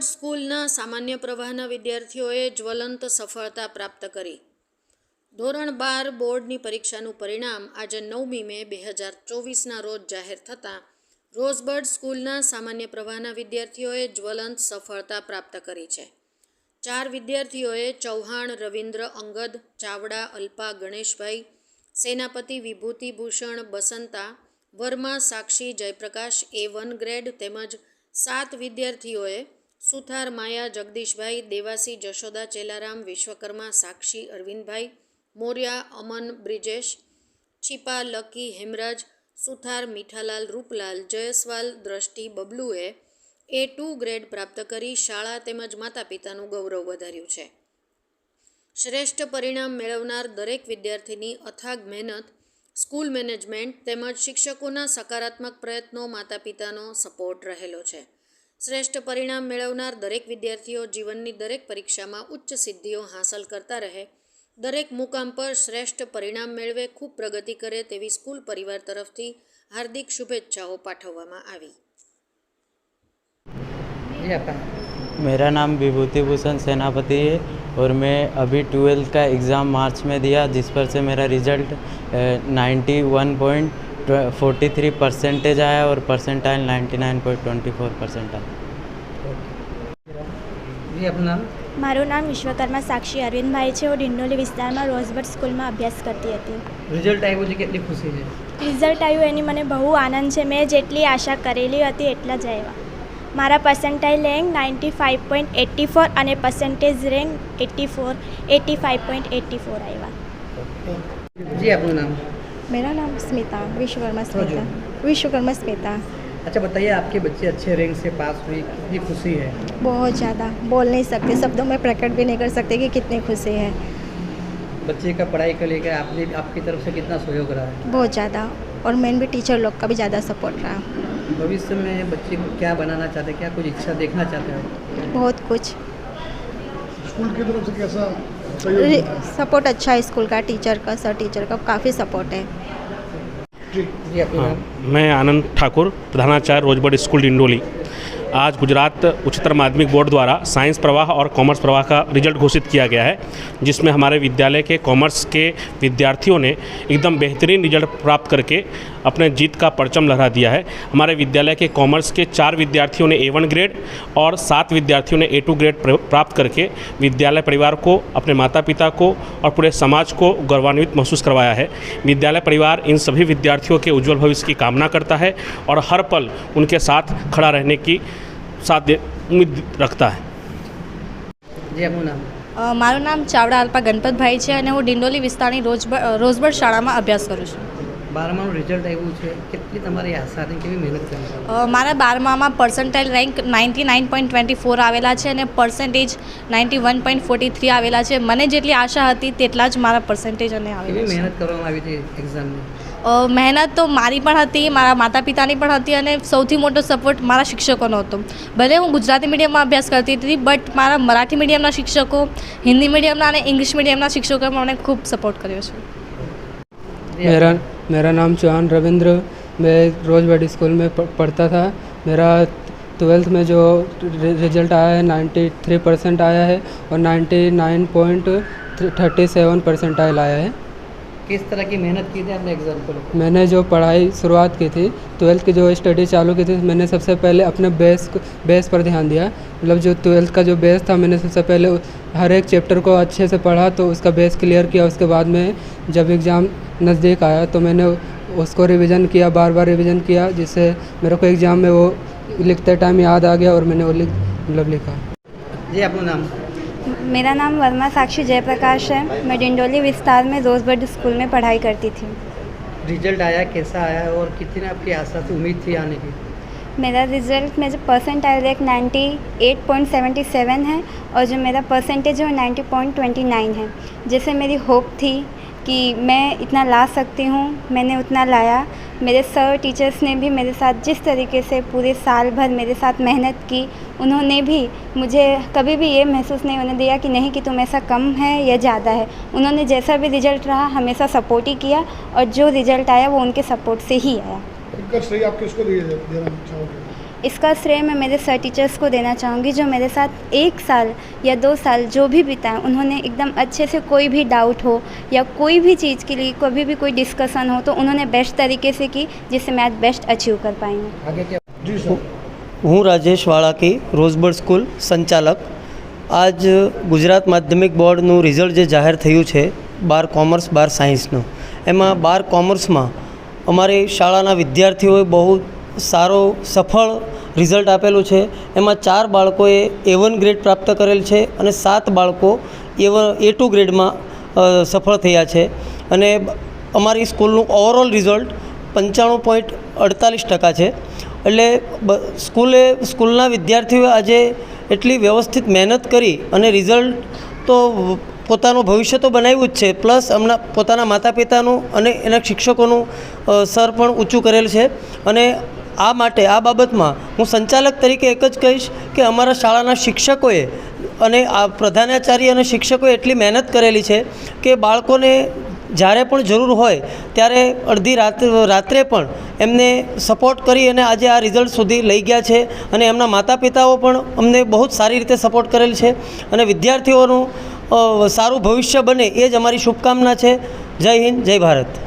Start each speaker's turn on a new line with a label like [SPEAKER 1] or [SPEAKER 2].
[SPEAKER 1] રોઝબર્ડ સ્કૂલના સામાન્ય પ્રવાહના વિદ્યાર્થીઓએ જ્વલંત સફળતા પ્રાપ્ત કરી. ધોરણ બાર બોર્ડની પરીક્ષાનું પરિણામ આજે નવમી મે બે હજાર ચોવીસના રોજ જાહેર થતાં રોઝબર્ડ સ્કૂલના સામાન્ય પ્રવાહના વિદ્યાર્થીઓએ જ્વલંત સફળતા પ્રાપ્ત કરી છે. ચાર વિદ્યાર્થીઓએ Chauhan, Ravindra Angad, Chavda, Alpa, Ganeshbhai, Senapati Vibhutibhushan Basanta, Verma, Sakshi, Jayprakash, A one grade તેમજ સાત વિદ્યાર્થીઓએ સુથાર માયા જગદીશભાઈ, દેવાસી જશોદા ચેલારામ, વિશ્વકર્મા સાક્ષી અરવિંદભાઈ, મોર્યા અમન બ્રિજેશ, છીપા લકી હેમરાજ, સુથાર મીઠાલાલ રૂપલાલ, જયસ્વાલ દ્રષ્ટિ બબલુએ એ ટુ ગ્રેડ પ્રાપ્ત કરી શાળા તેમજ માતા પિતાનું ગૌરવ વધાર્યું છે. શ્રેષ્ઠ પરિણામ મેળવનાર દરેક વિદ્યાર્થીની અથાગ મહેનત, સ્કૂલ મેનેજમેન્ટ તેમજ શિક્ષકોના સકારાત્મક પ્રયત્નો માતા પિતાનો સપોર્ટ રહેલો છે. શ્રેષ્ઠ પરિણામ મેળવનાર દરેક વિદ્યાર્થીઓ જીવનની દરેક પરીક્ષામાં ઉચ્ચ સિદ્ધિઓ હાંસલ કરતા રહે. દરેક મુકામ પર શ્રેષ્ઠ પરિણામ મેળવે, ખૂબ પ્રગતિ કરે તેવી સ્કૂલ પરિવાર તરફથી હાર્દિક શુભેચ્છાઓ પાઠવવામાં આવી.
[SPEAKER 2] मेरा નામ विभूति भूषण सेनापति है और मैं अभी ट्वेल्थ का एग्ज़ाम દિયા में પર जिस पर से मेरा result ninety forty three percentage आया और percentile ninety nine point twenty four percent आया।
[SPEAKER 3] મારું નામ વિશ્વકર્મા સાક્ષી અરવિંદભાઈ છે. હું ડિંડોલી વિસ્તારમાં રોઝબર્ટ સ્કૂલમાં અભ્યાસ કરતી હતી.
[SPEAKER 4] રિઝલ્ટ આવ્યું છે કેટલી ખુશી છે?
[SPEAKER 3] રિઝલ્ટ આવ્યું એની મને બહુ આનંદ છે. મેં જેટલી આશા કરેલી હતી એટલા જ આવ્યા. મારા percentile rank ninety five point eighty four અને percentage rank eighty four eighty five point eighty four આવ્યા.
[SPEAKER 4] જી આપનું નામ?
[SPEAKER 5] मेरा नाम स्मिता विश्वकर्मा स्मिता। विश्वकर्मा स्मिता।
[SPEAKER 4] अच्छा बताइए आपके बच्चे अच्छे रैंक से पास हुई कितनी खुशी है?
[SPEAKER 5] बहुत ज़्यादा। बोल नहीं सकते शब्दों में प्रकट भी नहीं कर सकते कि कितनी खुशी है।
[SPEAKER 4] बच्चे का पढ़ाई को लेकर आपने आपकी तरफ़ से कितना सहयोग रहा है?
[SPEAKER 5] बहुत ज़्यादा। और मेन भी टीचर लोग का भी ज़्यादा सपोर्ट रहा।
[SPEAKER 4] भविष्य में बच्चे को क्या बनाना चाहते हैं क्या कुछ इच्छा देखना चाहते हो?
[SPEAKER 5] बहुत कुछ।
[SPEAKER 6] स्कूल की तरफ़ से कैसा
[SPEAKER 5] सपोर्ट अच्छा है स्कूल का टीचर का सर टीचर का काफ़ी सपोर्ट है।
[SPEAKER 6] जी
[SPEAKER 4] जी आपका
[SPEAKER 7] हाँ, मैं आनंद ठाकुर प्रधानाचार्य रोजबर्ड स्कूल डिंडोली। आज गुजरात उच्चतर माध्यमिक बोर्ड द्वारा साइंस प्रवाह और कॉमर्स प्रवाह का रिज़ल्ट घोषित किया गया है जिसमें हमारे विद्यालय के कॉमर्स के विद्यार्थियों ने एकदम बेहतरीन रिज़ल्ट प्राप्त करके अपने जीत का परचम लहरा दिया है। हमारे विद्यालय के कॉमर्स के चार विद्यार्थियों ने ए वन ग्रेड और सात विद्यार्थियों ने ए टू ग्रेड प्राप्त करके विद्यालय परिवार को अपने माता पिता को और पूरे समाज को गौरवान्वित महसूस करवाया है। विद्यालय परिवार इन सभी विद्यार्थियों के उज्ज्वल भविष्य की कामना करता है और हर पल उनके साथ खड़ा रहने की साथ उम्मीद रखता है।
[SPEAKER 8] मारू नाम चावड़ा अल्पा गणपत भाई है हूँ डिंडोली विस्तार रोजबर शाला में अभ्यास કરું
[SPEAKER 4] બારમાનું રિઝલ્ટ આવ્યું છે કેટલી તમારી આશા હતી કેવી મહેનત કરી
[SPEAKER 8] મારા બારમામાં percentile rank ninety nine point twenty four આવેલા છે અને percentage ninety one point forty three આવેલા છે. મને જેટલી આશા હતી તેટલા જ મારા પર્સન્ટેજ અને આવેલા છે.
[SPEAKER 4] મહેનત કરવામાં આવી હતી એક્ઝામની
[SPEAKER 8] મહેનત તો મારી પણ હતી મારા માતા પિતાની પણ હતી અને સૌથી મોટો સપોર્ટ મારા શિક્ષકોનો હતો. ભલે હું ગુજરાતી મીડિયમમાં અભ્યાસ કરતી હતી બટ મારા મરાઠી મીડિયમના શિક્ષકો હિન્દી મીડિયમના અને ઇંગ્લિશ મીડિયમના શિક્ષકોએ મને ખૂબ સપોર્ટ કર્યો છે.
[SPEAKER 9] मेरा नाम चौहान रविंद्र मैं रोजवाड़ी स्कूल में पढ़ता था मेरा ट्वेल्थ में जो रिजल्ट आया है 93 परसेंट आया है और 99.37 परसेंटाइल आया है
[SPEAKER 4] किस तरह की मेहनत की थी आपने एग्ज़ाम को?
[SPEAKER 9] मैंने जो पढ़ाई शुरुआत की थी ट्वेल्थ की जो स्टडी चालू की थी मैंने सबसे पहले अपने बेस बेस पर ध्यान दिया। मतलब जो ट्वेल्थ का जो बेस था मैंने सबसे पहले हर एक चैप्टर को अच्छे से पढ़ा तो उसका बेस क्लियर किया। उसके बाद में जब एग्ज़ाम नज़दीक आया तो मैंने उसको रिविज़न किया बार बार रिविज़न किया जिससे मेरे को एग्ज़ाम में वो लिखते टाइम याद आ गया और मैंने वो लिख मतलब लिखा।
[SPEAKER 4] जी अपना नाम?
[SPEAKER 3] मेरा नाम वर्मा साक्षी जयप्रकाश है। मैं डिंडोली विस्तार में रोज़बर्ड स्कूल में पढ़ाई करती थी।
[SPEAKER 4] रिज़ल्ट आया कैसा आया और कितनी आपकी आशा थी उम्मीद थी आने की?
[SPEAKER 3] मेरा रिज़ल्ट में जो परसेंट आया ninety eight point seventy seven है और जो मेरा परसेंटेज है वो 90.29 है। जैसे मेरी होप थी कि मैं इतना ला सकती हूँ, मैंने उतना लाया। मेरे सर टीचर्स ने भी मेरे साथ जिस तरीके से पूरे साल भर मेरे साथ मेहनत की, उन्होंने भी मुझे कभी भी ये महसूस नहीं होने दिया कि नहीं कि तुम ऐसा कम है या ज़्यादा है। उन्होंने जैसा भी रिज़ल्ट रहा, हमेशा सपोर्ट ही किया और जो रिज़ल्ट आया, वो उनके सपोर्ट से ही आया।
[SPEAKER 6] देना
[SPEAKER 3] इसका श्रेय मैं मेरे सर टीचर्स को देना चाहूँगी जो मेरे साथ एक साल या दो साल जो भी बिताए उन्होंने एकदम अच्छे से कोई भी डाउट हो या कोई भी चीज़ के लिए कभी भी कोई डिस्कशन हो तो उन्होंने बेस्ट तरीके से की जिससे मैं बेस्ट अचीव कर पाई हूँ।
[SPEAKER 10] हूँ राजेश वाड़ाकी रोजबर्ड स्कूल संचालक। आज गुजरात माध्यमिक बोर्ड न रिज़ल्ट ज़ाहिर थे बार कॉमर्स बार साइंस एम बार कॉमर्स में अमरी शाला विद्यार्थी बहुत સારો, સફળ રિઝલ્ટ આપેલું છે. એમાં ચાર બાળકોએ એ વન ગ્રેડ પ્રાપ્ત કરેલ છે અને સાત બાળકો એ એ ટુ ગ્રેડમાં સફળ થયા છે. અને અમારી સ્કૂલનું ઓવરઓલ રિઝલ્ટ પંચાણું પોઈન્ટ અડતાલીસ ટકા છે. એટલે સ્કૂલે, સ્કૂલના વિદ્યાર્થીઓએ આજે એટલી વ્યવસ્થિત મહેનત કરી અને રિઝલ્ટ તો પોતાનું ભવિષ્ય તો બનાવ્યું જ છે. પ્લસ એમના પોતાના માતા પિતાનું અને એના શિક્ષકોનું સર પણ ઊંચું કરેલ છે. અને આ માટે આ બાબતમાં હું સંચાલક તરીકે એક જ કહીશ કે અમારા શાળાના શિક્ષકોએ અને આ પ્રધાનાચાર્ય અને શિક્ષકોએ એટલી મહેનત કરેલી છે કે બાળકોને જ્યારે પણ જરૂર હોય ત્યારે અડધી રાત, રાત્રે પણ એમને સપોર્ટ કરી અને આજે આ રિઝલ્ટ સુધી લઈ ગયા છે અને એમના માતા પિતાઓ પણ અમને બહુ જ સારી રીતે સપોર્ટ કરેલ છે અને વિદ્યાર્થીઓનું સારું ભવિષ્ય બને એ જ અમારી શુભકામના છે. જય હિન્દ, જય ભારત.